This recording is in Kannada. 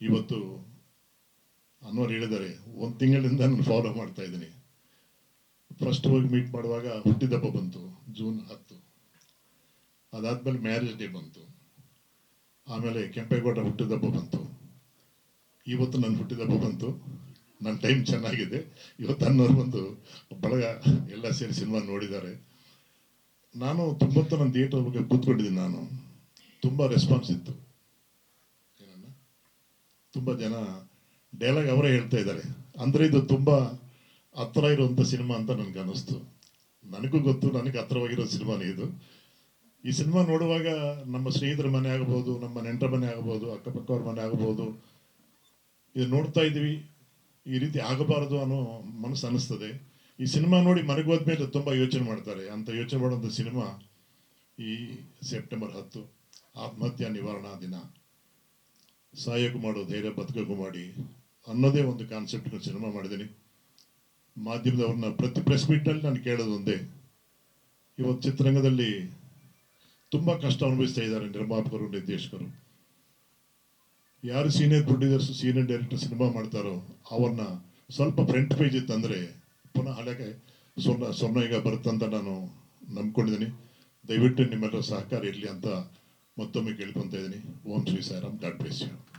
ಇವತ್ತು ಅನ್ನೋರು ಹೇಳಿದ್ದಾರೆ, ಒಂದು ತಿಂಗಳಿಂದ ನಾನು ಫಾಲೋ ಮಾಡ್ತಾ ಇದ್ದೀನಿ. ಫಸ್ಟ್ ಹೋಗಿ ಮೀಟ್ ಮಾಡುವಾಗ ಹುಟ್ಟಿದಬ್ಬ ಬಂತು ಜೂನ್ ಹತ್ತು. ಅದಾದಮೇಲೆ ಮ್ಯಾರೇಜ್ ಡೇ ಬಂತು. ಆಮೇಲೆ ಕೆಂಪೇಗೌಡ ಹುಟ್ಟಿದಬ್ಬ ಬಂತು. ಇವತ್ತು ನನ್ನ ಹುಟ್ಟಿದಬ್ಬ ಬಂತು. ನನ್ನ ಟೈಮ್ ಚೆನ್ನಾಗಿದೆ. ಇವತ್ತು ಅನ್ನೋರು ಬಂದು ಬಳಗ ಎಲ್ಲ ಸೇರಿ ಸಿನಿಮಾ ನೋಡಿದ್ದಾರೆ. ನಾನು ತುಂಬತ್ತು ನನ್ನ ಥಿಯೇಟರ್ ಬಗ್ಗೆ ಕೂತ್ಕೊಂಡಿದ್ದೀನಿ ನಾನು. ತುಂಬ ರೆಸ್ಪಾನ್ಸ್ ಇತ್ತು. ತುಂಬ ಜನ ಡೈಲಾಗ್ ಅವರೇ ಹೇಳ್ತಾ ಇದ್ದಾರೆ. ಅಂದರೆ ಇದು ತುಂಬ ಹತ್ರ ಇರುವಂಥ ಸಿನಿಮಾ ಅಂತ ನನಗೆ ಅನ್ನಿಸ್ತು. ನನಗೂ ಗೊತ್ತು, ನನಗೆ ಹತ್ರವಾಗಿರೋ ಸಿನಿಮಾನೇ ಇದು. ಈ ಸಿನಿಮಾ ನೋಡುವಾಗ ನಮ್ಮ ಸ್ನೇಹಿತರ ಮನೆ ಆಗಬಹುದು ನಮ್ಮ ನೆಂಟರ ಮನೆ ಆಗಬಹುದು ಅಕ್ಕಪಕ್ಕವ್ರ ಮನೆ ಆಗಬಹುದು ಇದು ನೋಡ್ತಾ ಇದ್ದೀವಿ. ಈ ರೀತಿ ಆಗಬಾರದು ಅನ್ನೋ ಮನಸ್ಸು ಅನ್ನಿಸ್ತದೆ. ಈ ಸಿನಿಮಾ ನೋಡಿ ಮನೆಗೆ ಹೋದ್ಮೇಲೆ ತುಂಬ ಯೋಚನೆ ಮಾಡ್ತಾರೆ. ಅಂತ ಯೋಚನೆ ಮಾಡುವಂಥ ಸಿನಿಮಾ ಈ ಸೆಪ್ಟೆಂಬರ್ ಹತ್ತು, ಆತ್ಮಹತ್ಯಾ ನಿವಾರಣಾ ದಿನ. ಸಾಯೋಕು ಮಾಡೋ ಧೈರ್ಯ, ಬದುಕಕ್ಕೂ ಮಾಡಿ ಅನ್ನೋದೇ ಒಂದು ಕಾನ್ಸೆಪ್ಟ್ ಸಿನಿಮಾ ಮಾಡಿದ್ದೀನಿ. ಮಾಧ್ಯಮದವ್ರನ್ನ ಪ್ರತಿ ಪ್ರೆಸ್ ಮೀಟಲ್ಲಿ ನಾನು ಕೇಳೋದು ಒಂದೇ. ಇವತ್ತು ಚಿತ್ರರಂಗದಲ್ಲಿ ತುಂಬ ಕಷ್ಟ ಅನುಭವಿಸ್ತಾ ಇದ್ದಾರೆ ನಿರ್ಮಾಪಕರು, ನಿರ್ದೇಶಕರು. ಯಾರು senior producers senior director cinema ಮಾಡ್ತಾರೋ ಅವ್ರನ್ನ ಸ್ವಲ್ಪ ಫ್ರಂಟ್ ಪೇಜ್ ಇತ್ತಂದ್ರೆ ಪುನಃ ಹಳೆಗೆ ಸ್ವರ್ಣ ಸ್ವರ್ಣ ಈಗ ಬರುತ್ತಂತ ನಾನು ನಂಬ್ಕೊಂಡಿದ್ದೀನಿ. ದಯವಿಟ್ಟು ನಿಮ್ಮೆಲ್ಲರ ಸಹಕಾರ ಇರಲಿ ಅಂತ ಮತ್ತೊಮ್ಮೆ ಕೇಳ್ಕೊತಾ ಇದ್ದೀನಿ. Om Shri Sairam. God bless you